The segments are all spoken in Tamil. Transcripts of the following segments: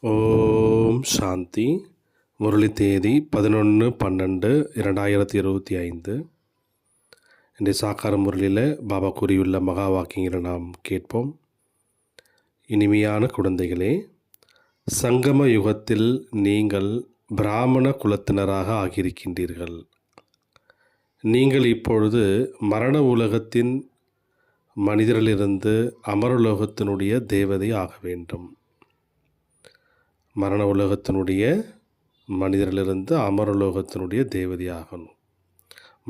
ஓம் சாந்தி. முரளி தேதி பதினொன்று பன்னெண்டு இரண்டாயிரத்தி இருபத்தி ஐந்து. இன்றைய சாக்கார முரளியில் பாபா கூறியுள்ள மகா வாக்கியங்களை நாம் கேட்போம். இனிமையான குழந்தைகளே சங்கம யுகத்தில் நீங்கள் பிராமண குலத்தினராக ஆகியிருக்கின்றீர்கள். நீங்கள் இப்பொழுது மரண உலகத்தின் மனிதரிலிருந்து அமரலோகத்தினுடைய தேவதை ஆக வேண்டும். மரண உலகத்தினுடைய மனிதரிலிருந்து அமரலோகத்தினுடைய தேவதி ஆகணும்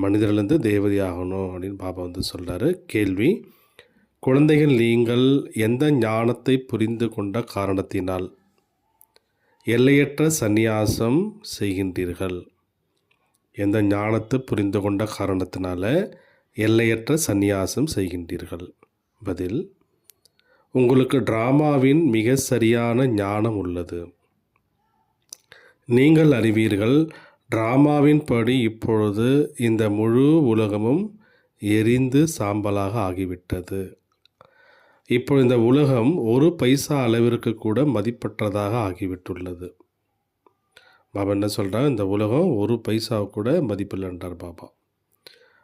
மனிதரிலிருந்து தேவதி ஆகணும் அப்படின்னு பாபா வந்து சொல்கிறாரு கேள்வி குழந்தைகள் நீங்கள் எந்த ஞானத்தை புரிந்து கொண்ட காரணத்தினால்? எல்லையற்ற சந்நியாசம் செய்கின்றீர்கள். எந்த ஞானத்தை புரிந்து கொண்ட காரணத்தினால எல்லையற்ற சந்நியாசம் செய்கின்றீர்கள். பதில் உங்களுக்கு டிராமாவின் மிக சரியான ஞானம் உள்ளது. நீங்கள் அறிவீர்கள் டிராமாவின் படி இப்பொழுது இந்த முழு உலகமும் எரிந்து சாம்பலாக ஆகிவிட்டது. இப்போ இந்த உலகம் ஒரு பைசா அளவிற்கு கூட மதிப்பற்றதாக ஆகிவிட்டுள்ளது. பாபா என்ன சொல்கிறார் இந்த உலகம் ஒரு பைசா கூட மதிப்பில்லைன்றார் பாபா.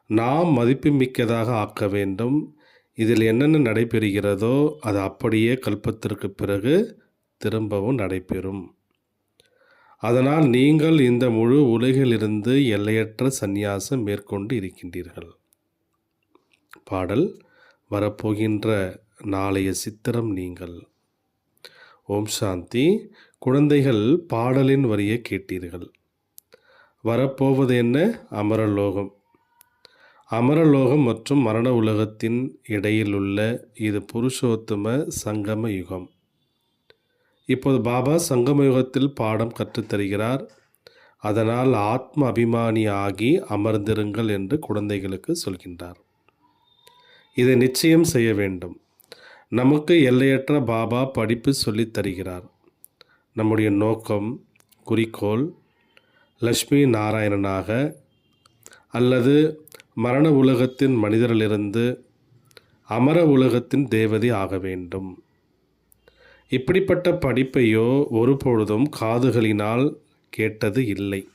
நாம் மதிப்பு மிக்கதாக ஆக்க வேண்டும். இதில் என்னென்ன நடைபெறுகிறதோ அது அப்படியே கல்பத்திற்கு பிறகு திரும்பவும் நடைபெறும். அதனால் நீங்கள் இந்த முழு உலகிலிருந்து எல்லையற்ற சந்நியாசம் மேற்கொண்டு இருக்கின்றீர்கள். பாடல் வரப்போகின்ற நாளைய சித்திரம் நீங்கள். ஓம் சாந்தி. குழந்தைகள் பாடலின் வரியை கேட்டீர்கள். வரப்போவது என்ன அமரலோகம். அமரலோகம் மற்றும் மரண உலகத்தின் இடையில் உள்ள இது புருஷோத்தம சங்கம யுகம். இப்போது பாபா சங்கம யுகத்தில் பாடம் கற்றுத்தருகிறார். அதனால் ஆத்ம அபிமானி ஆகி அமர்ந்திருங்கள் என்று குழந்தைகளுக்கு சொல்கின்றார். இதை நிச்சயம் செய்ய வேண்டும். நமக்கு எல்லையற்ற பாபா படிப்பு சொல்லித் தருகிறார். நம்முடைய நோக்கம் குறிக்கோள் லக்ஷ்மி நாராயணனாக அல்லது மரண உலகத்தின் மனிதரிலிருந்து அமர உலகத்தின் தேவதை ஆக வேண்டும். இப்படிப்பட்ட படிப்பையோ ஒருபொழுதும் காதுகளினால் கேட்டது இல்லை.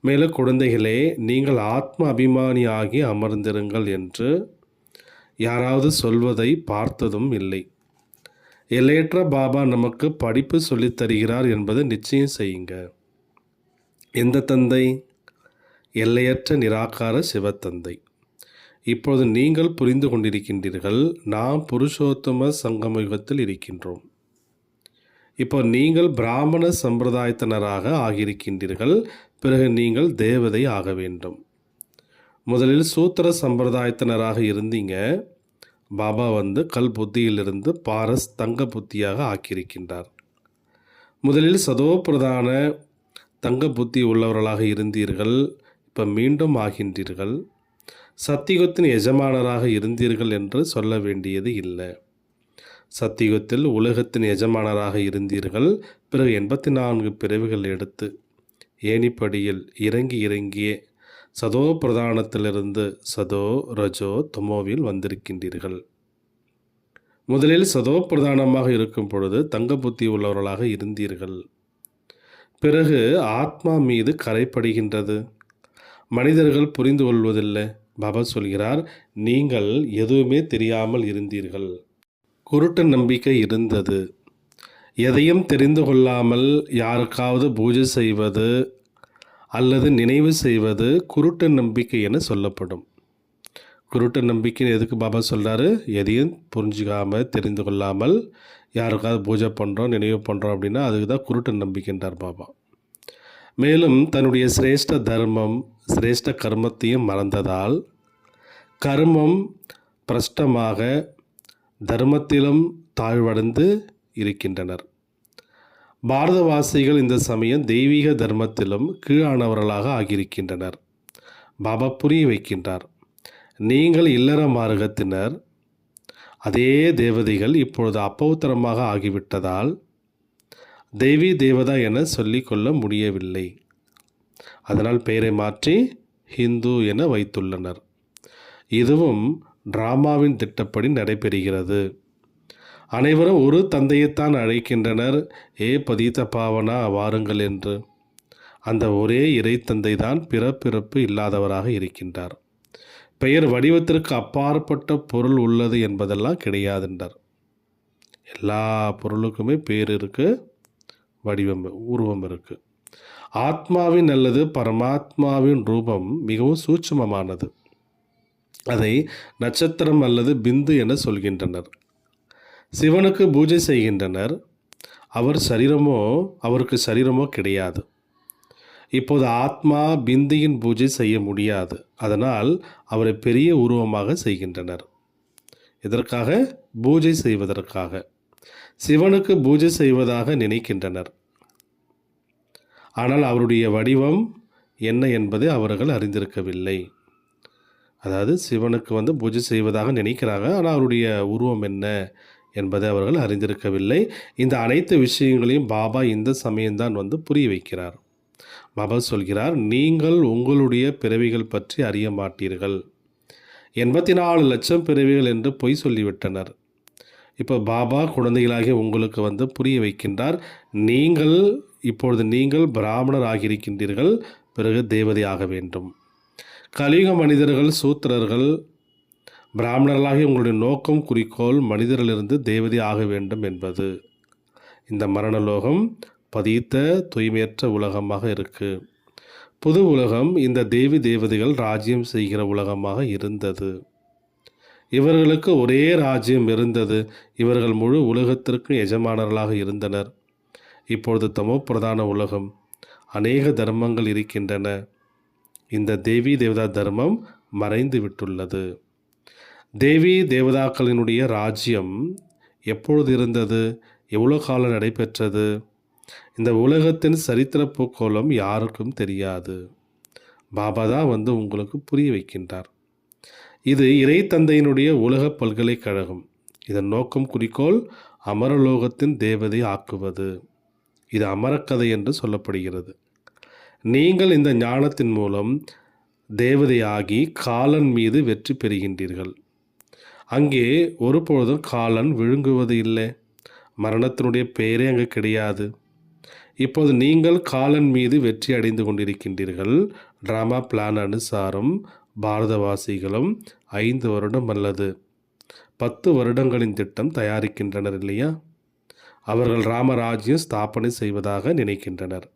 மேலும் குழந்தைகளே நீங்கள் ஆத்ம அபிமானியாகி அமர்ந்திருங்கள் என்று யாராவது சொல்வதை பார்த்ததும் இல்லை. எல்லையற்ற பாபா நமக்கு படிப்பு சொல்லித் தருகிறார் என்பது நிச்சயம் செய்யுங்க. எந்த தந்தை? எல்லையற்ற நிராகார சிவத்தந்தை. இப்போது நீங்கள் புரிந்து கொண்டிருக்கின்றீர்கள் நாம் புருஷோத்தம சங்கமயுகத்தில் இருக்கின்றோம். இப்போ நீங்கள் பிராமண சம்பிரதாயத்தினராக ஆகியிருக்கின்றீர்கள். பிறகு நீங்கள் தேவதை ஆக வேண்டும். முதலில் சூத்திர சம்பிரதாயத்தினராக இருந்தீங்க. பாபா வந்து கல் புத்தியிலிருந்து பாரஸ் தங்க புத்தியாக ஆக்கியிருக்கின்றார். முதலில் சதோபிரதான தங்க புத்தி உள்ளவர்களாக இருந்தீர்கள். இப்போ மீண்டும் ஆகின்றீர்கள். சத்தியுகத்தின் எஜமானராக இருந்தீர்கள் என்று சொல்ல வேண்டியது இல்லை. சத்தியுகத்தில் உலகத்தின் எஜமானராக இருந்தீர்கள். பிறகு எண்பத்தி நான்கு பிறவிகள் எடுத்து ஏணிப்படியில் இறங்கி இறங்கியே சதோ பிரதானத்திலிருந்து சதோ ரஜோ துமோவில் வந்திருக்கின்றீர்கள். முதலில் சதோ பிரதானமாக இருக்கும் பொழுது தங்க புத்தி உள்ளவர்களாக இருந்தீர்கள். பிறகு ஆத்மா மீது கரைப்படுகின்றது. மனிதர்கள் புரிந்து கொள்வதில்லை. பாபா சொல்கிறார் நீங்கள் எதுவுமே தெரியாமல் இருந்தீர்கள். குருட்டு நம்பிக்கை இருந்தது. எதையும் தெரிந்து கொள்ளாமல் யாருக்காவது பூஜை செய்வது அல்லது நினைவு செய்வது குருட்டு நம்பிக்கை என சொல்லப்படும். குருட்டு நம்பிக்கைன்னு எதுக்கு பாபா சொல்கிறாரு எதையும் புரிஞ்சுக்காமல் தெரிந்து கொள்ளாமல் யாருக்காவது பூஜை பண்ணுறோம் நினைவு பண்ணுறோம் அப்படின்னா அதுக்கு தான் குருட்டு நம்பிக்கைன்றார் பாபா. மேலும் தன்னுடைய சிரேஷ்ட தர்மம் சிரேஷ்ட கர்மத்தையும் மறந்ததால் கர்மம் பிரஷ்டமாக தர்மத்திலும் தாழ்வடைந்து இருக்கின்றனர். பாரதவாசிகள் இந்த சமயம் தெய்வீக தர்மத்திலும் கீழானவர்களாக ஆகியிருக்கின்றனர். பாபா புரிய வைக்கின்றார். நீங்கள் இல்லற மார்க்கத்தினர் அதே தேவதைகள் இப்பொழுது அப்பவுத்தரமாக ஆகிவிட்டதால் தெய்வீ தேவதா என சொல்லிக்கொள்ள முடியவில்லை. அதனால் பெயரை மாற்றி ஹிந்து என வைத்துள்ளனர். இதுவும் டிராமாவின் திட்டப்படி நடைபெறுகிறது. அனைவரும் ஒரு தந்தையைத்தான் அழைக்கின்றனர். ஏ பதீத பாவனா வாருங்கள் என்று. அந்த ஒரே இறை தந்தை தான் பிறப்பிறப்பு இல்லாதவராக இருக்கின்றார். பெயர் வடிவத்திற்கு அப்பாற்பட்ட பொருள் உள்ளது என்பதெல்லாம் கிடையாதுன்றார். எல்லா பொருளுக்குமே பேர் இருக்கு வடிவம் உருவம் இருக்குது ஆத்மாவின் அல்லது பரமாத்மாவின் ரூபம் மிகவும் சூட்சமமானது. அதை நட்சத்திரம் அல்லது பிந்து என சொல்கின்றனர். சிவனுக்கு பூஜை செய்கின்றனர். அவர் சரீரமோ அவருக்கு சரீரமோ கிடையாது. இப்போது ஆத்மா பிந்தியின் பூஜை செய்ய முடியாது. அதனால் அவரை பெரிய உருவமாக செய்கின்றனர். இதற்காக பூஜை செய்வதற்காக. சிவனுக்கு பூஜை செய்வதாக நினைக்கின்றனர். ஆனால் அவருடைய வடிவம் என்ன என்பதை அவர்கள் அறிந்திருக்கவில்லை. அதாவது சிவனுக்கு வந்து பூஜை செய்வதாக நினைக்கிறாங்க. ஆனால் அவருடைய உருவம் என்ன என்பதை அவர்கள் அறிந்திருக்கவில்லை. இந்த அனைத்து விஷயங்களையும் பாபா இந்த சமயம்தான் வந்து புரிய வைக்கிறார். பாபா சொல்கிறார் நீங்கள் உங்களுடைய பிறவிகள் பற்றி அறிய மாட்டீர்கள். எண்பத்தி நாலு லட்சம் பிறவிகள் என்று பொய் சொல்லிவிட்டனர். இப்போ பாபா குழந்தைகளாகிய உங்களுக்கு வந்து புரிய வைக்கின்றார். நீங்கள் இப்பொழுது நீங்கள் பிராமணர் ஆகியிருக்கின்றீர்கள் பிறகு தேவதை ஆக வேண்டும். கலியுக மனிதர்கள் சூத்திரர்கள் பிராமணர்களாகி உங்களுடைய நோக்கம் குறிக்கோள் மனிதரிலிருந்து தேவதை ஆக வேண்டும் என்பது. இந்த மரணலோகம் பதித்த தூய்மையற்ற உலகமாக இருக்குது புது உலகம் இந்த தேவி தேவதைகள் ராஜ்யம் செய்கிற உலகமாக இருந்தது. இவர்களுக்கு ஒரே ராஜ்யம் இருந்தது. இவர்கள் முழு உலகத்திற்கும் எஜமானர்களாக இருந்தனர். இப்பொழுது தமோ பிரதான உலகம். அநேக தர்மங்கள் இருக்கின்றன. இந்த தேவி தேவதா தர்மம் மறைந்து விட்டுள்ளது. தேவி தேவதாக்களினுடைய ராஜ்யம் எப்பொழுது இருந்தது எவ்வளோ காலம் நடைபெற்றது? இந்த உலகத்தின் சரித்திர பூக்கோளம் யாருக்கும் தெரியாது. பாபா தான் வந்து உங்களுக்கு புரிய வைக்கின்றார். இது இறை தந்தையினுடைய உலக பல்கலைக்கழகம். இதன் நோக்கம் குறிக்கோள் அமரலோகத்தின் தேவதை ஆக்குவது. இது அமரக்கதை என்று சொல்லப்படுகிறது. நீங்கள் இந்த ஞானத்தின் மூலம் தேவதையாகி காலன் மீது வெற்றி பெறுகின்றீர்கள். அங்கே ஒருபொழுதும் காலன் விழுங்குவது இல்லை. மரணத்தினுடைய பெயரே அங்கே கிடையாது. இப்போது நீங்கள் காலன் மீது வெற்றி அடைந்து கொண்டிருக்கின்றீர்கள். ட்ராமா பிளான் அனுசாரம் பாரதவாசிகளும் ஐந்து வருடம் அல்லது பத்து வருடங்களின் திட்டம் தயாரிக்கின்றனர் இல்லையா? அவர்கள் ராமராஜ்யம் ஸ்தாபனை செய்வதாக நினைக்கின்றனர்.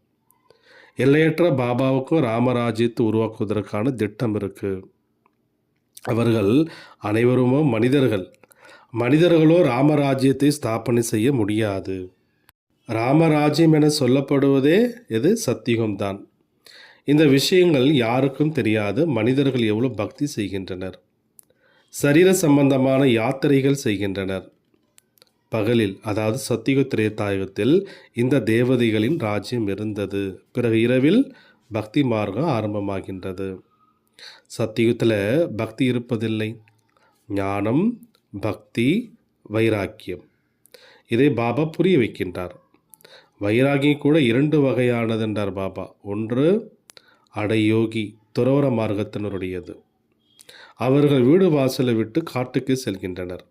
எல்லையற்ற பாபாவுக்கும் ராமராஜ்யத்தை உருவாக்குவதற்கான திட்டம் இருக்குது அவர்கள் அனைவருமோ மனிதர்கள். மனிதர்களோ ராமராஜ்யத்தை ஸ்தாபனை செய்ய முடியாது. ராமராஜ்யம் என சொல்லப்படுவதே எது? சத்தியகம்தான் இந்த விஷயங்கள் யாருக்கும் தெரியாது. மனிதர்கள் எவ்வளோ பக்தி செய்கின்றனர். சரீர சம்பந்தமான யாத்திரைகள் செய்கின்றனர். பகலில் அதாவது சத்தியுக திரேதாயுகத்தில் இந்த தேவதைகளின் ராஜ்யம் இருந்தது. பிறகு இரவில் பக்தி மார்க்கம் ஆரம்பமாகின்றது. சத்தியுகத்தில் பக்தி இருப்பதில்லை. ஞானம் பக்தி வைராக்கியம். இதை பாபா புரிய வைக்கின்றார். வைராகியம் கூட இரண்டு வகையானது என்றார் பாபா. ஒன்று அடையோகி துறவர மார்க்கத்தினருடையது. அவர்கள் வீடு வாசலை விட்டு காட்டுக்கு செல்கின்றனர்.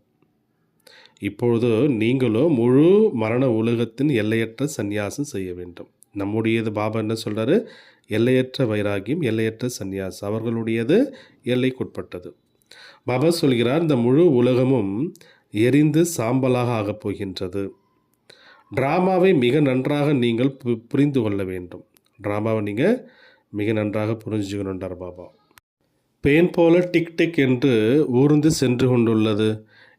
இப்பொழுது நீங்களோ முழு மரண உலகத்தின் எல்லையற்ற சந்நியாசம் செய்ய வேண்டும். நம்முடையது பாபா என்ன சொல்கிறாரு எல்லையற்ற வைராகியம் எல்லையற்ற சந்நியாசம். அவர்களுடையது எல்லைக்குட்பட்டது. பாபா சொல்கிறார் இந்த முழு உலகமும் எரிந்து சாம்பலாக ஆகப் போகின்றது. ட்ராமாவை மிக நன்றாக நீங்கள் பு புரிந்து கொள்ள வேண்டும். ட்ராமாவை நீங்கள் மிக நன்றாக புரிஞ்சுக்கணுன்றார் பாபா. பேன் போல டிக் டிக் என்று ஊர்ந்து சென்று கொண்டுள்ளது.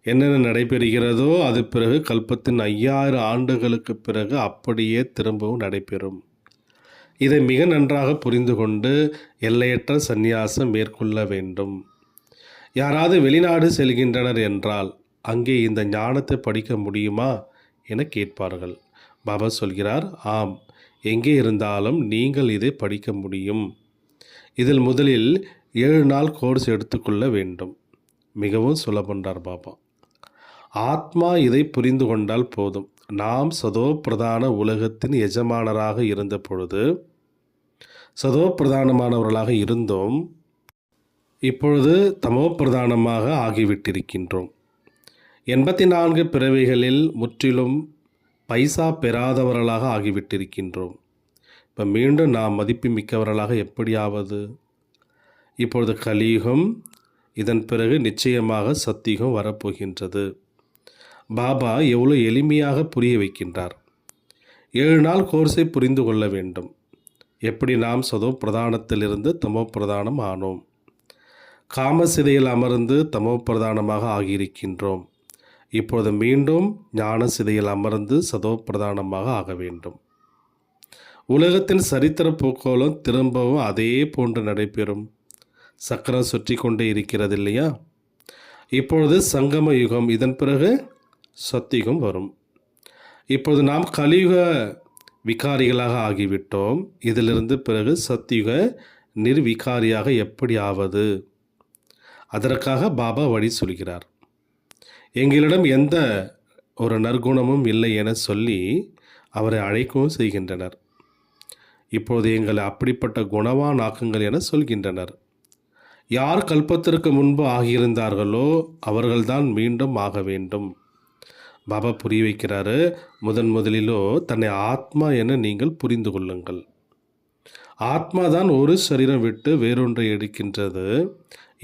என்னென்ன நடைபெறுகிறதோ அது பிறகு கல்பத்தின் ஐயாயிரம் ஆண்டுகளுக்கு பிறகு அப்படியே திரும்பவும் நடைபெறும். இதை மிக நன்றாக புரிந்து கொண்டு எல்லையற்ற சந்நியாசம் மேற்கொள்ள வேண்டும். யாராவது வெளிநாடு செல்கின்றனர் என்றால் அங்கே இந்த ஞானத்தை படிக்க முடியுமா என கேட்பார்கள். பாபா சொல்கிறார் ஆம் எங்கே இருந்தாலும் நீங்கள் இதை படிக்க முடியும். இதில் முதலில் ஏழு நாள் கோர்ஸ் எடுத்துக்கொள்ள வேண்டும். மிகவும் சுலபன்றார் பாபா. ஆத்மா இதை புரிந்து கொண்டால் போதும். நாம் சதோ பிரதான உலகத்தின் எஜமானராக இருந்த பொழுது சதோ பிரதானமானவர்களாக இருந்தோம். இப்பொழுது தமோ பிரதானமாக ஆகிவிட்டிருக்கின்றோம். எண்பத்தி நான்கு பிறவிகளில் முற்றிலும் பைசா பெறாதவர்களாக ஆகிவிட்டிருக்கின்றோம். இப்போ மீண்டும் நாம் மதிப்பு மிக்கவர்களாக எப்படியாவது? இப்பொழுது கலியுகம் இதன் பிறகு நிச்சயமாக சத்தியகம் வரப்போகின்றது. பாபா எவ்வளோ எளிமையாக புரிய வைக்கின்றார். ஏழு நாள் கோர்ஸை புரிந்து கொள்ள வேண்டும். எப்படி நாம் சதோ பிரதானத்திலிருந்து தமோ பிரதானம் ஆனோம். காமசிதையில் அமர்ந்து தமோ பிரதானமாக ஆகியிருக்கின்றோம். இப்பொழுது மீண்டும் ஞான சிதையில் அமர்ந்து சதோ பிரதானமாக ஆக வேண்டும். உலகத்தின் சரித்திர போக்கோலம் திரும்பவும் அதே போன்று நடைபெறும். சக்கரம் சுற்றி கொண்டே இருக்கிறது இல்லையா? இப்பொழுது சங்கம யுகம் இதன் பிறகு சத்தியுகம் வரும். இப்பொழுது நாம் கலியுக விகாரிகளாக ஆகிவிட்டோம். இதிலிருந்து பிறகு சத்தியுக நிர்விகாரியாக எப்படி ஆவது? அதற்காக பாபா வழி சொல்கிறார். எங்களிடம் எந்த ஒரு நற்குணமும் இல்லை என சொல்லி அவரை அழைக்கவும் செய்கின்றனர். இப்போது எங்களை அப்படிப்பட்ட குணவான் ஆக்குங்கள் என சொல்கின்றனர். யார் கல்பத்திற்கு முன்பு ஆகியிருந்தார்களோ அவர்கள்தான் மீண்டும் ஆக வேண்டும். பாபா புரிய வைக்கிறாரு முதன் முதலிலோ தன்னை ஆத்மா என நீங்கள் புரிந்து கொள்ளுங்கள். ஆத்மா தான் ஒரு சரீரம் விட்டு வேறொன்றை எடுக்கின்றது.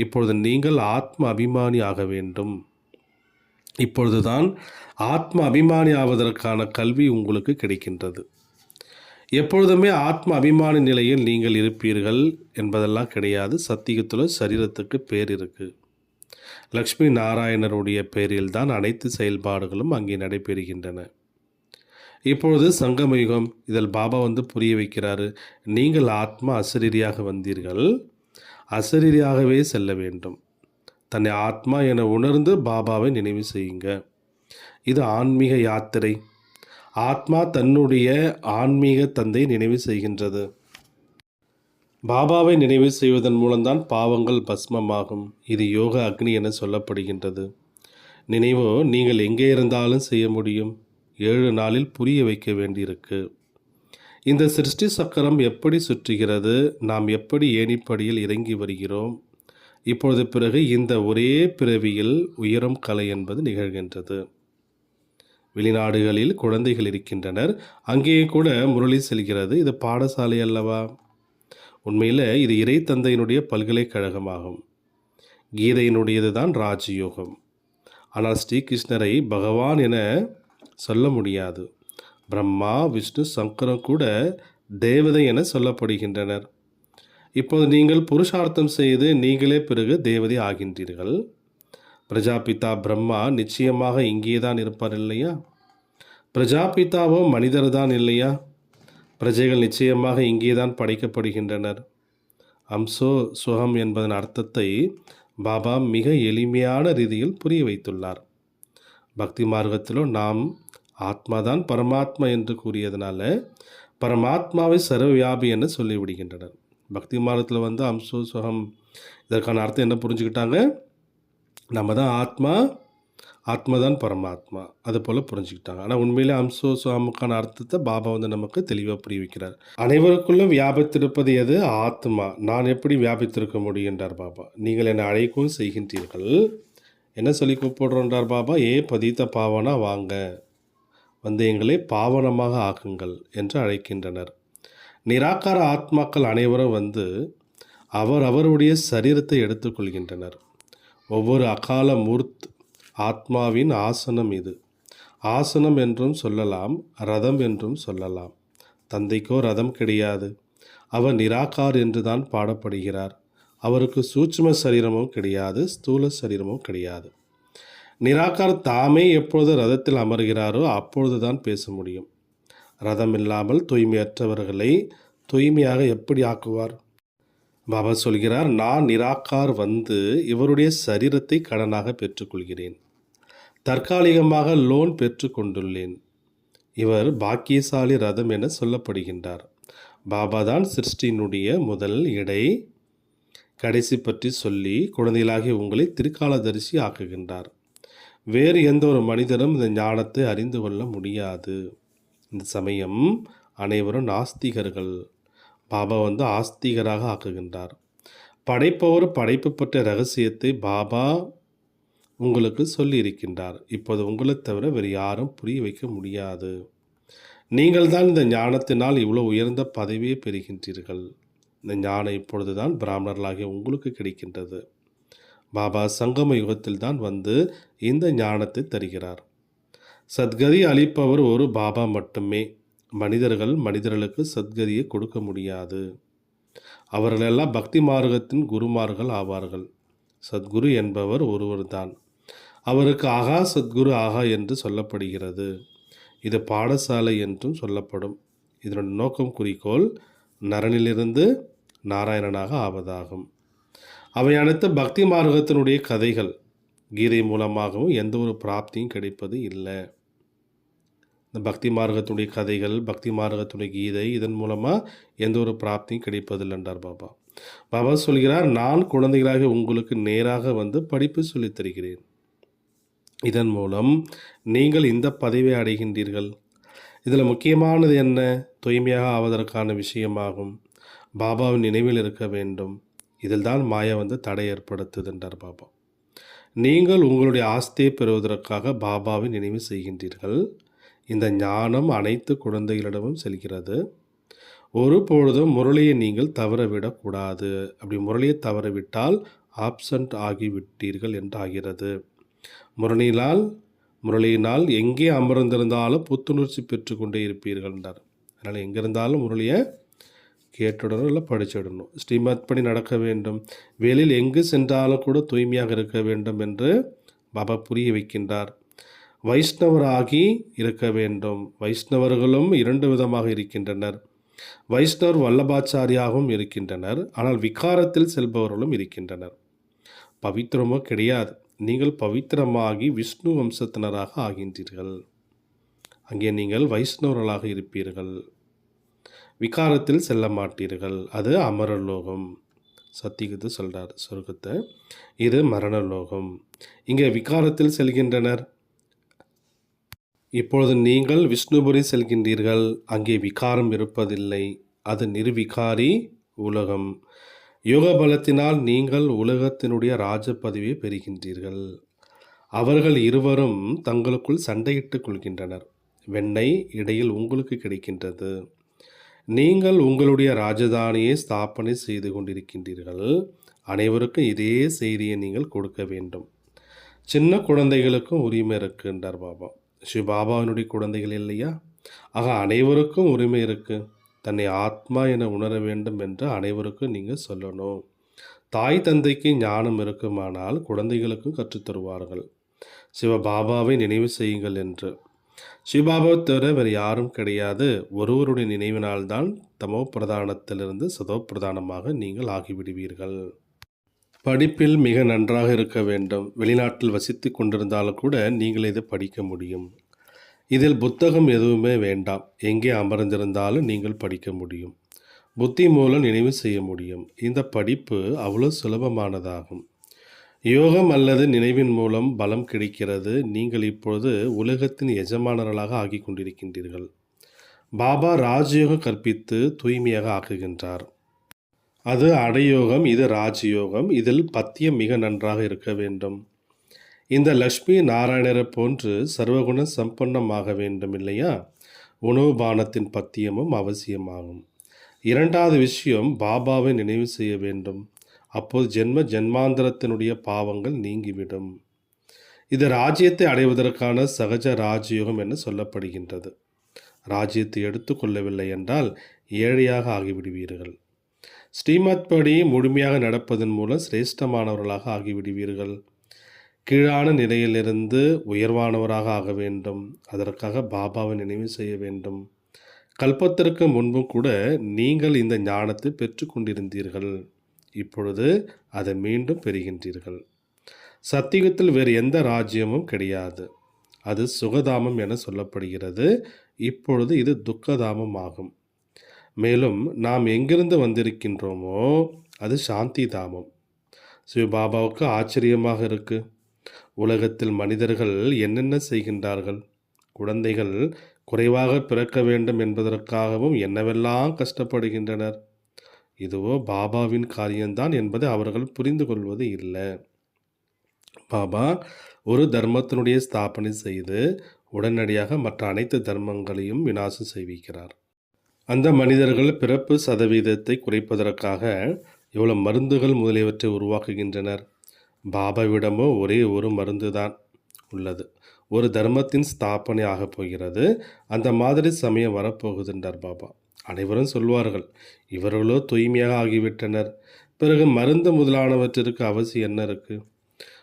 இப்பொழுது நீங்கள் ஆத்ம அபிமானி ஆக வேண்டும். இப்பொழுதுதான் ஆத்ம அபிமானி ஆவதற்கான கல்வி உங்களுக்கு கிடைக்கின்றது. எப்பொழுதுமே ஆத்ம அபிமானி நிலையில் நீங்கள் இருப்பீர்கள் என்பதெல்லாம் கிடையாது. சத்தியத்தில் சரீரத்துக்கு பேர் இருக்குது லக்ஷ்மி நாராயணருடைய பெயரில் தான் அனைத்து செயல்பாடுகளும் அங்கே நடைபெறுகின்றன. இப்பொழுது சங்கமயுகம் இதில் பாபா வந்து புரிய வைக்கிறாரு. நீங்கள் ஆத்மா அசரீரியாக வந்தீர்கள். அசரீரியாகவே செல்ல வேண்டும். தன்னை ஆத்மா என உணர்ந்து பாபாவை நினைவு செய்யுங்க. இது ஆன்மீக யாத்திரை. ஆத்மா தன்னுடைய ஆன்மீக தந்தை நினைவு செய்கின்றது. பாபாவை நினைவு செய்வதன் மூலம்தான் பாவங்கள் பஸ்மமாகும். இது யோக அக்னி என சொல்லப்படுகின்றது. நினைவோ நீங்கள் எங்கே இருந்தாலும் செய்ய முடியும். ஏழு நாளில் புரிய வைக்க வேண்டியிருக்கு. இந்த சிருஷ்டி சக்கரம் எப்படி சுற்றுகிறது? நாம் எப்படி ஏணிப்படியில் இறங்கி வருகிறோம்? இப்பொழுது பிறகு இந்த ஒரே பிறவியில் உயரும் கலை என்பது நிகழ்கின்றது. வெளிநாடுகளில் குழந்தைகள் இருக்கின்றனர். அங்கேயே கூட முரளி செல்கிறது. இது பாடசாலை அல்லவா? உண்மையில் இது இறை தந்தையினுடைய பல்கலைக்கழகமாகும். கீதையினுடையது தான் ராஜயோகம். ஆனால் ஸ்ரீகிருஷ்ணரை பகவான் என சொல்ல முடியாது. பிரம்மா விஷ்ணு சங்கரம் கூட தேவதை என சொல்லப்படுகின்றனர். இப்போது நீங்கள் புருஷார்த்தம் செய்து நீங்களே பிறகு தேவதை ஆகின்றீர்கள். பிரஜாபிதா பிரம்மா நிச்சயமாக இங்கே தான் இருப்பார் இல்லையா? பிரஜாபிதாவோ மனிதர் தான் இல்லையா? பிரஜைகள் நிச்சயமாக இங்கே தான் படைக்கப்படுகின்றனர். அம்சோ சுகம் என்பதன் அர்த்தத்தை பாபா மிக எளிமையான ரீதியில் புரிய வைத்துள்ளார். பக்தி மார்க்கத்திலோ நாம் ஆத்மாதான் பரமாத்மா என்று கூறியதனால பரமாத்மாவை சர்வவியாபி என்று சொல்லிவிடுகின்றனர். பக்தி மார்க்கத்தில் வந்து அம்சோ சுகம் இதற்கான அர்த்தம் என்ன புரிஞ்சுக்கிட்டாங்க? நம்ம தான் ஆத்மா ஆத்மா தான் பரமாத்மா. அது போல் புரிஞ்சுக்கிட்டாங்க. ஆனால் உண்மையிலே அம்சோ சுவாமுக்கான அர்த்தத்தை பாபா வந்து நமக்கு தெளிவாக புரிய வைக்கிறார். அனைவருக்குள்ளும் வியாபித்திருப்பது எது? ஆத்மா. நான் எப்படி வியாபித்திருக்க முடியுன்றார் பாபா. நீங்கள் என்னை அழைக்கவும் செய்கின்றீர்கள். என்ன சொல்லி கூப்பிடுறோன்றார் பாபா. ஏ பதித்த பாவனா? வாங்க. வந்து எங்களை பாவனமாக ஆக்குங்கள் என்று அழைக்கின்றனர். நிராகார ஆத்மாக்கள் அனைவரும் வந்து அவர் அவருடைய சரீரத்தை எடுத்துக்கொள்கின்றனர் ஒவ்வொரு அகால மூர்த் ஆத்மாவின் ஆசனம் இது. ஆசனம் என்றும் சொல்லலாம் ரதம் என்றும் சொல்லலாம். தந்தைக்கோ ரதம் கிடையாது. அவர் நிராகார் என்று தான் பாடப்படுகிறார். அவருக்கு சூட்சும சரீரமும் கிடையாது ஸ்தூல சரீரமும் கிடையாது. நிராகார் தாமே எப்பொழுது ரதத்தில் அமர்கிறாரோ அப்பொழுது தான் பேச முடியும். ரதம் இல்லாமல் தூய்மையற்றவர்களை தூய்மையாக எப்படி ஆக்குவார்? பாபா சொல்கிறார் நான் நிராகார் வந்து இவருடைய சரீரத்தை கடனாக பெற்றுக்கொள்கிறேன். தற்காலிகமாக லோன் பெற்றுக்கொண்டுள்ளேன். இவர் பாக்கியசாலி ரதம் என சொல்லப்படுகின்றார். பாபா தான் சிருஷ்டியினுடைய முதல் இடை. கடைசி பற்றி சொல்லி குழந்தைகளாகிய உங்களை திருக்காலதரிசி ஆக்குகின்றார். வேறு எந்த ஒரு மனிதரும் இந்த ஞானத்தை அறிந்து கொள்ள முடியாது. இந்த சமயம் அனைவரும் நாஸ்திகர்கள். பாபா வந்து ஆஸ்திகராக ஆக்குகின்றார். படைப்பவர் படைப்பு பற்றிய ரகசியத்தை பாபா உங்களுக்கு சொல்லியிருக்கின்றார். இப்போது உங்களைத் தவிர வேறு யாரும் புரிய வைக்க முடியாது. நீங்கள் தான் இந்த ஞானத்தினால் இவ்வளோ உயர்ந்த பதவியை பெறுகின்றீர்கள். இந்த ஞானம் இப்பொழுது தான் பிராமணர்களாகிய உங்களுக்கு கிடைக்கின்றது. பாபா சங்கம யுகத்தில் தான் வந்து இந்த ஞானத்தை தருகிறார். சத்கதி அளிப்பவர் ஒரு பாபா மட்டுமே. மனிதர்கள் மனிதர்களுக்கு சத்கதியை கொடுக்க முடியாது. அவர்களெல்லாம் பக்தி மார்க்கத்தின் குருமார்கள் ஆவார்கள். சத்குரு என்பவர் ஒருவர்தான். அவருக்கு ஆகா சத்குரு ஆகா என்று சொல்லப்படுகிறது. இது பாடசாலை என்றும் சொல்லப்படும். இதனுடைய நோக்கம் குறிக்கோள் நரனிலிருந்து நாராயணனாக ஆவதாகும். அவை அனைத்து பக்தி மார்க்கத்தினுடைய கதைகள். கீதை மூலமாகவும் எந்த ஒரு பிராப்தியும் கிடைப்பது இல்லை. இந்த பக்தி மார்க்கத்துடைய கதைகள் பக்தி மார்க்கத்துடைய கீதை இதன் மூலமாக எந்த ஒரு பிராப்தியும் கிடைப்பதில்லை என்றார் பாபா. பாபா சொல்கிறார் நான் குழந்தைகளாக உங்களுக்கு நேராக வந்து படிப்பு சொல்லித் தருகிறேன். இதன் மூலம் நீங்கள் இந்த பதவியை அடைகின்றீர்கள். இதில் முக்கியமானது என்ன? தூய்மையாக ஆவதற்கான விஷயமாகும். பாபாவின் நினைவில் இருக்க வேண்டும். இதில் தான் மாயா வந்து தடை ஏற்படுத்துது என்றார் பாபா. நீங்கள் உங்களுடைய ஆஸ்தியை பெறுவதற்காக பாபாவை நினைவு செய்கின்றீர்கள். இந்த ஞானம் அனைத்து குழந்தைகளிடமும் செல்கிறது. ஒரு பொழுதும் முரளியை நீங்கள் தவறவிடக்கூடாது அப்படி முரளியை தவறவிட்டால் ஆப்சண்ட் ஆகிவிட்டீர்கள் என்றாகிறது. முரளியினால் முரளியினால் எங்கே அமர்ந்திருந்தாலும் புத்துணர்ச்சி பெற்றுக்கொண்டே இருப்பீர்கள் என்றார். அதனால் எங்கே இருந்தாலும் முரளியை கேட்டுடணும் இல்லை படிச்சிடணும். ஸ்ரீமத் படி நடக்க வேண்டும். வெளியில் எங்கு சென்றாலும் கூட தூய்மையாக இருக்க வேண்டும் என்று பாபா புரிய வைக்கின்றார். வைஷ்ணவராகி இருக்க வேண்டும். வைஷ்ணவர்களும் இரண்டு விதமாக இருக்கின்றனர். வைஷ்ணவர் வல்லபாச்சாரியாகவும் இருக்கின்றனர். ஆனால் விகாரத்தில் செல்பவர்களும் இருக்கின்றனர். பவித்திரமோ கிடையாது. நீங்கள் பவித்திரமாகி விஷ்ணு வம்சத்தினராக ஆகின்றீர்கள். அங்கே நீங்கள் வைஷ்ணவர்களாக இருப்பீர்கள். விகாரத்தில் செல்ல மாட்டீர்கள். அது அமரலோகம். சத்தியத்தை சொல்கிறார் சொர்க்கத்தை. இது மரணலோகம். இங்கே விகாரத்தில் செல்கின்றனர். இப்பொழுது நீங்கள் விஷ்ணுபுரி செல்கின்றீர்கள். அங்கே விகாரம் இருப்பதில்லை. அது நிர்விகாரி உலகம். யோக பலத்தினால் நீங்கள் உலகத்தினுடைய ராஜ பதவியை பெறுகின்றீர்கள். அவர்கள் இருவரும் தங்களுக்குள் சண்டையிட்டுக் கொள்கின்றனர். வெண்ணெய் இடையில் உங்களுக்கு கிடைக்கின்றது. நீங்கள் உங்களுடைய ராஜதானியை ஸ்தாபனை செய்து கொண்டிருக்கின்றீர்கள். அனைவருக்கும் இதே செய்தியை நீங்கள் கொடுக்க வேண்டும். சின்ன குழந்தைகளுக்கும் உரிமை இருக்குன்றார் பாபா. ஸ்ரீ பாபாவினுடைய குழந்தைகள் இல்லையா? ஆக அனைவருக்கும் உரிமை இருக்குது தன்னை ஆத்மா என உணர வேண்டும் என்று அனைவருக்கும் நீங்கள் சொல்லணும். தாய் தந்தைக்கு ஞானம் இருக்குமானால் குழந்தைகளுக்கும் கற்றுத்தருவார்கள் சிவபாபாவை நினைவு செய்யுங்கள் என்று. சிவபாபாவை தவிர வேறு யாரும் கிடையாது. ஒருவருடைய நினைவினால்தான் தமோ பிரதானத்திலிருந்து சதோ பிரதானமாக நீங்கள் ஆகிவிடுவீர்கள். படிப்பில் மிக நன்றாக இருக்க வேண்டும். வெளிநாட்டில் வசித்து கொண்டிருந்தாலும் கூட நீங்கள் இதை படிக்க முடியும். இதில் புத்தகம் எதுவுமே வேண்டாம். எங்கே அமர்ந்திருந்தாலும் நீங்கள் படிக்க முடியும். புத்தி மூலம் நினைவு செய்ய முடியும். இந்த படிப்பு அவ்வளோ சுலபமானதாகும். யோகம் அல்லது நினைவின் மூலம் பலம் கிடைக்கிறது. நீங்கள் இப்பொழுது உலகத்தின் எஜமானர்களாக ஆகி கொண்டிருக்கின்றீர்கள். பாபா ராஜயோகம் கற்பித்து தூய்மையாக ஆக்குகின்றார். அது அடையோகம் இது ராஜயோகம். இதில் பத்தியம் மிக நன்றாக இருக்க வேண்டும். இந்த லக்ஷ்மி நாராயணரை போன்று சர்வகுண சம்பன்னமாக வேண்டும் இல்லையா உணவு பானத்தின் பத்தியமும் அவசியமாகும். இரண்டாவது விஷயம் பாபாவை நினைவு செய்ய வேண்டும். அப்போது ஜென்ம ஜென்மாந்திரத்தினுடைய பாவங்கள் நீங்கிவிடும். இது ராஜ்யத்தை அடைவதற்கான சகஜ ராஜயோகம் என சொல்லப்படுகின்றது. ராஜ்யத்தை எடுத்துக்கொள்ளவில்லை என்றால் ஏழையாக ஆகிவிடுவீர்கள். ஸ்ரீமத் படி முழுமையாக நடப்பதன் மூலம் சிரேஷ்டமானவர்களாக ஆகிவிடுவீர்கள். கீழான நிலையிலிருந்து உயர்வானவராக ஆக வேண்டும். அதற்காக பாபாவை நினைவு செய்ய வேண்டும். கல்பத்திற்கு முன்பும் கூட நீங்கள் இந்த ஞானத்தை பெற்றுக்கொண்டிருந்தீர்கள் இப்பொழுது அதை மீண்டும் பெறுகின்றீர்கள். சத்தியுகத்தில் வேறு எந்த ராஜ்யமும் கிடையாது. அது சுகதாமம் என சொல்லப்படுகிறது. இப்பொழுது இது துக்கதாமம் ஆகும் மேலும் நாம் எங்கிருந்து வந்திருக்கின்றோமோ அது சாந்தி தாமம் சிவபாபாவுக்கு ஆச்சரியமாக இருக்குது உலகத்தில் மனிதர்கள் என்னென்ன செய்கின்றார்கள்? குழந்தைகள் குறைவாக பிறக்க வேண்டும் என்பதற்காகவும் என்னவெல்லாம் கஷ்டப்படுகின்றனர்? இதுவோ பாபாவின் காரியம்தான் என்பதை அவர்கள் புரிந்து கொள்வது இல்லை. பாபா ஒரு தர்மத்தினுடைய ஸ்தாபனை செய்து உடனடியாக மற்ற அனைத்து தர்மங்களையும் விநாசம் செய்விக்கிறார். அந்த மனிதர்கள் பிறப்பு சதவீதத்தை குறைப்பதற்காக இவ்வளோ மருந்துகள் முதலியவற்றை உருவாக்குகின்றனர். பாபாவிடமோ ஒரே ஒரு மருந்து தான் உள்ளது. ஒரு தர்மத்தின் ஸ்தாபனை ஆகப் போகிறது. அந்த மாதிரி சமயம் வரப்போகுதுன்றார் பாபா. அனைவரும் சொல்வார்கள் இவர்களோ தூய்மையாக ஆகிவிட்டனர். பிறகு மருந்து முதலானவற்றிற்கு அவசியம் என்ன இருக்குது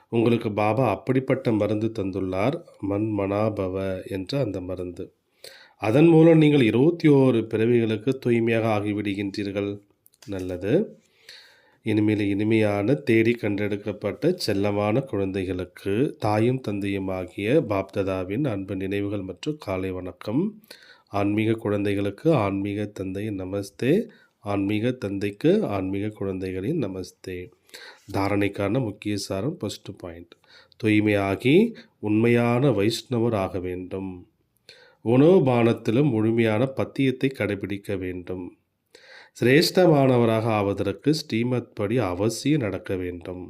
உங்களுக்கு பாபா அப்படிப்பட்ட மருந்து தந்துள்ளார் மண் மனாபவ என்ற அந்த மருந்து. அதன் மூலம் நீங்கள் இருபத்தி ஓரு பிறவிகளுக்கு தூய்மையாக ஆகிவிடுகின்றீர்கள். நல்லது. இனிமேல் இனிமையான தேடி கண்டெடுக்கப்பட்ட செல்லமான குழந்தைகளுக்கு தாயும் தந்தையும் ஆகிய பாப்ததாவின் அன்பு நினைவுகள் மற்றும் காலை வணக்கம். ஆன்மீக குழந்தைகளுக்கு ஆன்மீக தந்தையின் நமஸ்தே. ஆன்மீக தந்தைக்கு ஆன்மீக குழந்தைகளின் நமஸ்தே. தாரணைக்கான முக்கிய சாரம் ஃபஸ்ட்டு பாயிண்ட் தூய்மையாகி உண்மையான வைஷ்ணவர் ஆக வேண்டும். உணவு பானத்திலும் முழுமையான பத்தியத்தை கடைபிடிக்க வேண்டும். சிரேஷ்டமானவராக ஆவதற்கு ஸ்ரீமத் படி அவசியம் நடக்க வேண்டும்.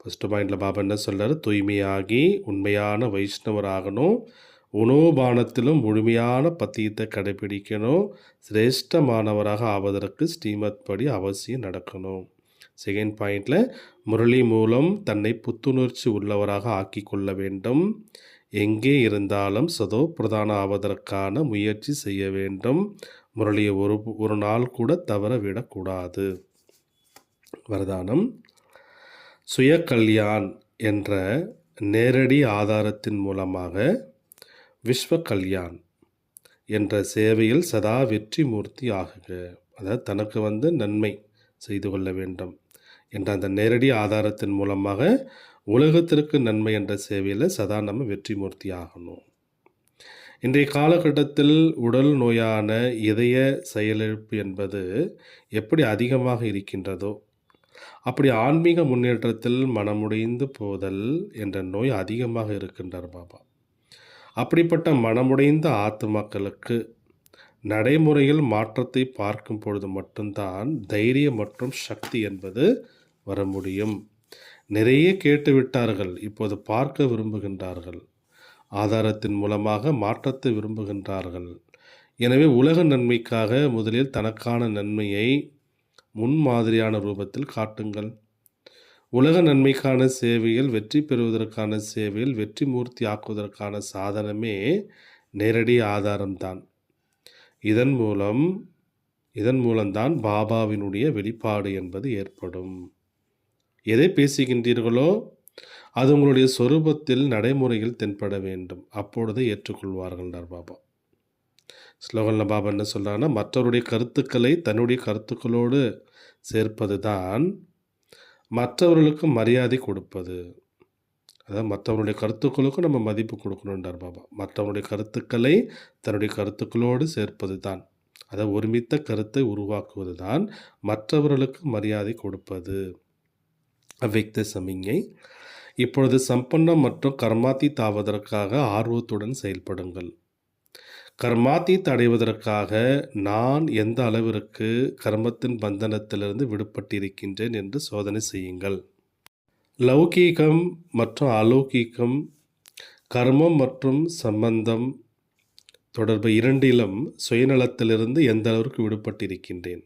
ஃபஸ்ட்டு பாயிண்டில் பாபா என்ன சொல்கிறார் தூய்மையாகி உண்மையான வைஷ்ணவர் ஆகணும் முழுமையான பத்தியத்தை கடைபிடிக்கணும். சிரேஷ்டமானவராக ஆவதற்கு ஸ்ரீமத் படி அவசியம் நடக்கணும். செகண்ட் பாயிண்டில் முரளி மூலம் தன்னை புத்துணர்ச்சி உள்ளவராக ஆக்கி கொள்ள வேண்டும். எங்கே இருந்தாலும் சதோ பிரதான ஆவதற்கான முயற்சி செய்ய வேண்டும். முரளியை ஒரு ஒரு நாள் கூட தவற விடக்கூடாது. வரதானம். சுய கல்யாண் என்ற நேரடி ஆதாரத்தின் மூலமாக விஸ்வ கல்யாண் என்ற சேவையில் சதா வெற்றி மூர்த்தி ஆகுக. அதாவது தனக்கு வந்து நன்மை செய்து கொள்ள வேண்டும் என்ற அந்த நேரடி ஆதாரத்தின் மூலமாக உலகத்திற்கு நன்மை என்ற சேவையில் சதா நம்ம வெற்றி மூர்த்தி ஆகணும். இன்றைய காலகட்டத்தில் உடல் நோயான இதய செயலிழப்பு என்பது எப்படி அதிகமாக இருக்கின்றதோ அப்படி ஆன்மீக முன்னேற்றத்தில் மனமுடைந்து போதல் என்ற நோய் அதிகமாக இருக்கின்றார் பாபா. அப்படிப்பட்ட மனமுடைந்த ஆத்துமாக்களுக்கு நடைமுறையில் மாற்றத்தை பார்க்கும் பொழுது மட்டும்தான் தைரியம் மற்றும் சக்தி என்பது வர முடியும். நிறைய கேட்டு விட்டார்கள் இப்போது பார்க்க விரும்புகின்றார்கள். ஆதாரத்தின் மூலமாக மாற்றத்தை விரும்புகின்றார்கள். எனவே உலக நன்மைக்காக முதலில் தனக்கான நன்மையை முன்மாதிரியான ரூபத்தில் காட்டுங்கள். உலக நன்மைக்கான சேவையில் வெற்றி பெறுவதற்கான சேவையில் வெற்றி மூர்த்தி ஆக்குவதற்கான சாதனமே நேரடி ஆதாரம்தான். இதன் மூலம் இதன் மூலம்தான் பாபாவினுடைய வெளிப்பாடு என்பது ஏற்படும். எதை பேசுகின்றீர்களோ அது உங்களுடைய சொரூபத்தில் நடைமுறையில் தென்பட வேண்டும். அப்பொழுது ஏற்றுக்கொள்வார்கள்ன்றார் பாபா. ஸ்லோகனில் பாபா என்ன சொல்கிறாங்கன்னா மற்றவருடைய கருத்துக்களை தன்னுடைய கருத்துக்களோடு சேர்ப்பது தான் மற்றவர்களுக்கு மரியாதை கொடுப்பது. அதாவது மற்றவருடைய கருத்துக்களுக்கும் நம்ம மதிப்பு கொடுக்கணுன்றார் பாபா. மற்றவருடைய கருத்துக்களை தன்னுடைய கருத்துக்களோடு சேர்ப்பது தான் அதாவது ஒருமித்த கருத்தை உருவாக்குவது தான் மற்றவர்களுக்கு மரியாதை கொடுப்பது. அவ்வக்த சமிங்கை இப்பொழுது சம்பன்னம் மற்றும் கர்மாத்தீத் ஆவதற்காக ஆர்வத்துடன் செயல்படுங்கள். கர்மாத்தீத் அடைவதற்காக நான் எந்த அளவிற்கு கர்மத்தின் பந்தனத்திலிருந்து விடுபட்டிருக்கின்றேன் என்று சோதனை செய்யுங்கள். லௌகீகம் மற்றும் அலௌகீகம் கர்மம் மற்றும் சம்பந்தம் தொடர்பு இரண்டிலும் சுயநலத்திலிருந்து எந்த அளவிற்கு விடுபட்டிருக்கின்றேன்.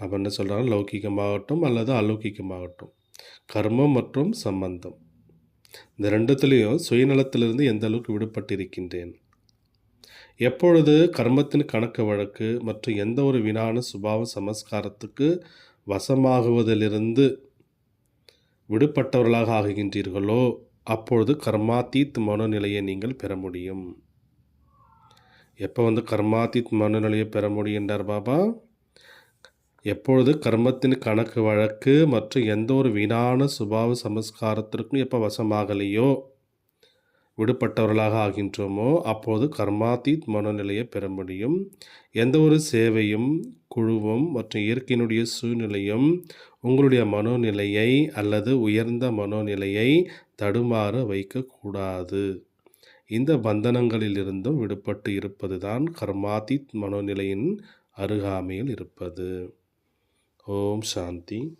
அப்போ என்ன சொல்கிறாங்க லௌகிகமாகட்டும் அல்லது அலௌகிகமாகட்டும். கர்மம் மற்றும் சம்பந்தம். இந்த ரெண்டுத்துலேயும் சுயநலத்திலிருந்து எந்த அளவுக்கு விடுபட்டிருக்கின்றேன்? எப்பொழுது கர்மத்தின் கணக்கு வழக்கு மற்றும் எந்த ஒரு வினான சுபாவ சமஸ்காரத்துக்கு வசமாகுவதிலிருந்து விடுபட்டவர்களாக ஆகுகின்றீர்களோ அப்பொழுது கர்மாத்தீத் மனநிலையை நீங்கள் பெற முடியும். எப்போ வந்து கர்மாத்தீத் மனநிலையை பெற முடியுன்றார் பாபா? எப்பொழுது கர்மத்தின் கணக்கு வழக்கு மற்றும் எந்த ஒரு வீணான சுபாவ சமஸ்காரத்திற்கும் எப்போ வசமாகலையோ விடுபட்டவர்களாக ஆகின்றோமோ அப்போது கர்மாத்தீத் மனநிலையை பெற முடியும். எந்த ஒரு சேவையும் குழுவும் மற்றும் இயற்கையினுடைய சூழ்நிலையும் உங்களுடைய மனோநிலையை அல்லது உயர்ந்த மனோநிலையை தடுமாற வைக்கக்கூடாது இந்த பந்தனங்களிலிருந்தும் விடுபட்டு இருப்பது தான் கர்மாத்தீத் மனோநிலையின் அருகாமையில் இருப்பது. ஓம் சாந்தி.